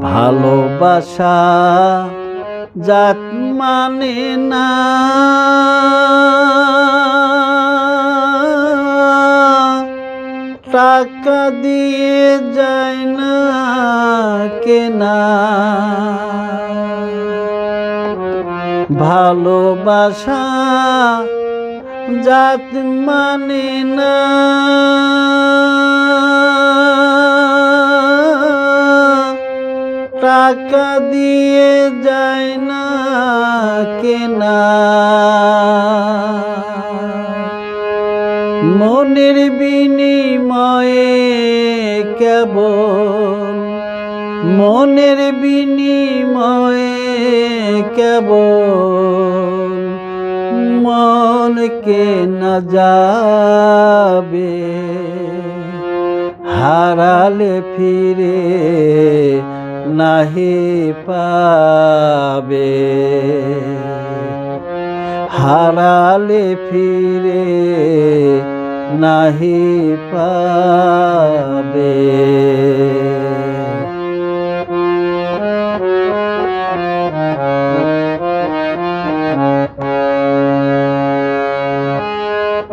ভালোবাসা জাত মানে না। টাকা দিয়ে যায় না কেনা। ভালোবাসা জাত মানে না। টাকা দিয়ে যায় না কেনা। মনের বিনিময়ে কেবল, মনের বিনিময়ে কেবল মনকে না যাবে। হারালে ফিরে নাহি পাবে। হারালে ফিরে নাহি পাবে।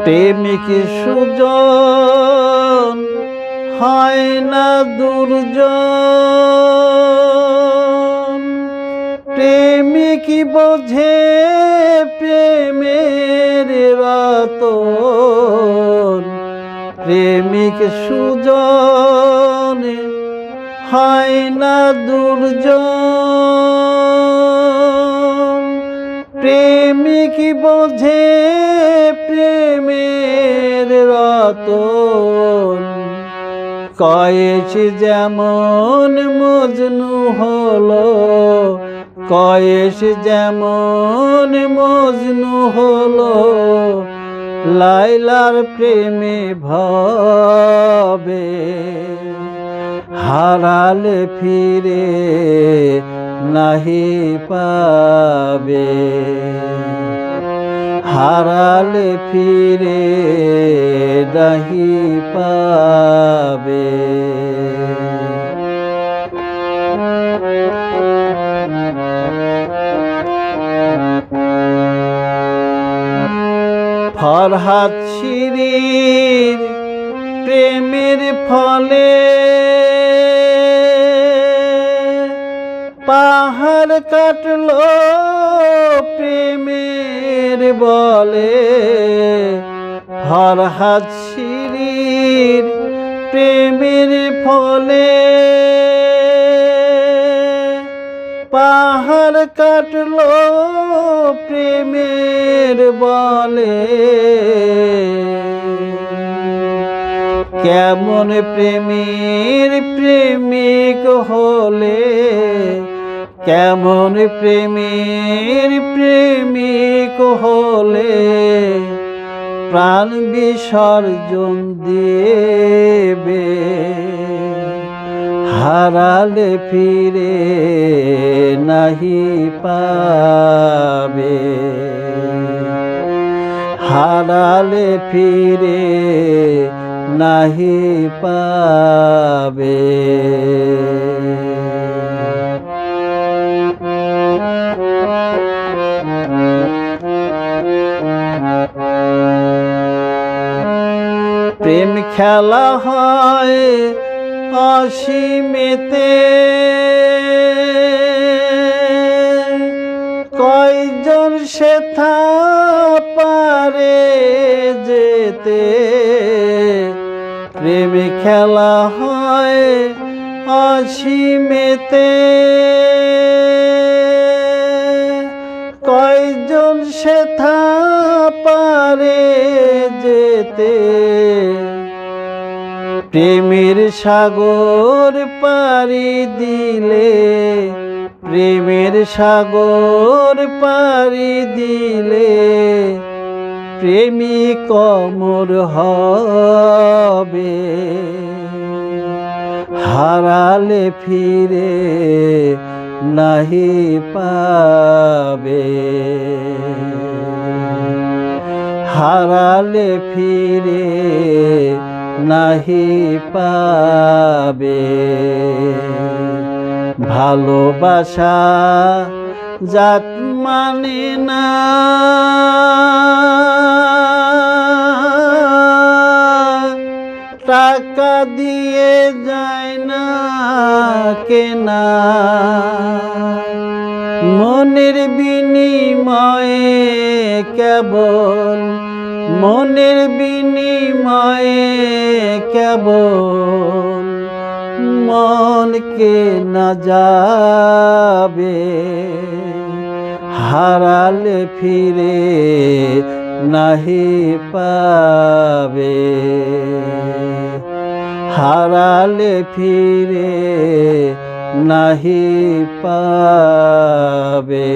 প্রেমিক সুজন হয় না দুর্জন। প্রেমিক বোঝে প্রেমের রতন। প্রেমিক সুজন হয় না দুর্জন। প্রেমিক বোঝে প্রেমের রতন। কয়েছ যেমন মজনু হলো কয়েস যেমন মজনু হলো, লাইলার প্রেমে ভবে। হারালে ফিরে নাহি পাবে। হারালে ফিরে দাহি পাবে। ফরহাদ শিরির প্রেমের ফলে পাহাড় কাটলো প্রেমের বলে। ফরহাদ শিরির প্রেমের ফলে। পাহাড় কাটলো প্রেমের বলে। কেমন প্রেমের প্রেমিক হলে। কেমন প্রেমের প্রেমিক হলে প্রাণ বিসর্জন দেবে? হারালে ফিরে নাহি পাবে। হারালে ফিরে নাহি পাবে। প্রেম খেলা হয় অসীমেতে। কয়জন সেথা পারে যেতে? প্রেম খেলা হয় অসীমেতে। যেতে প্রেমের সাগর পারি দিলে, প্রেমের সাগর পারি দিলে, প্রেমী কমর হবে। হারালে ফিরে নাহি পাবে। হারালে ফিরে নাহি পাবে। ভালোবাসা জাত মানে না। টাকা দিয়ে যায় না কেনা। মনের বিনিময়ে কেবল মনের বিনিময়ে কেবল মনকে না যাবে হারালে ফিরে নাহি পাবে। হারালে ফিরে নাহি পাবে।